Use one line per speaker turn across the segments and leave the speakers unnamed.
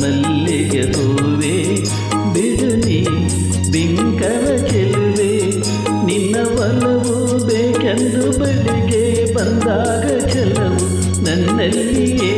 ಮಲ್ಲಿಗೆ ಹೂವೆ ಬಿಡಲಿ ಬಿಂಕವ ಚೆಲುವೆ. ನಿನ್ನ ಒಲವು ಬೇಕೆಂದು ಬಳಿಗೆ ಬಂದಾಗ ಚಲವು
ನನ್ನಲ್ಲಿಯೇ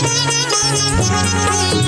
Thank you.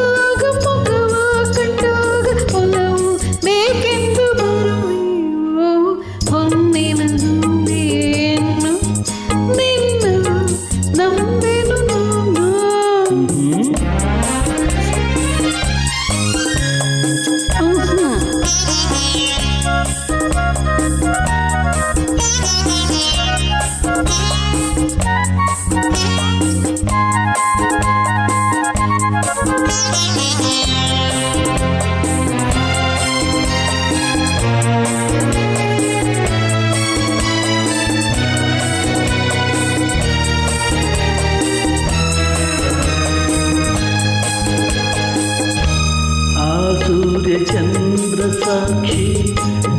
Yeah.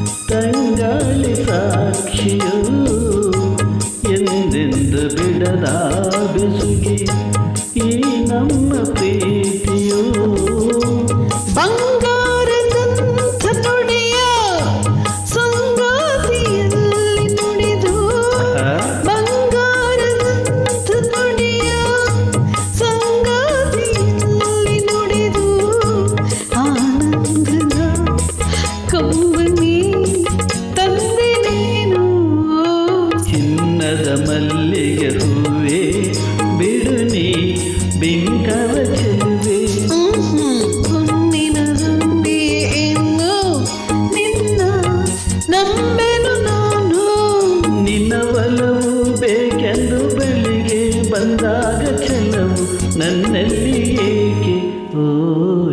ಬೇಕೆಂದು
ಬೆಳಿಗ್ಗೆ ಬಂದಾಗ ಚೆಲ್ಲವು ನನ್ನಲ್ಲಿ ಏಕೆ? ಓ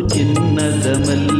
ಚಿನ್ನದ ಮಲ್ಲಿ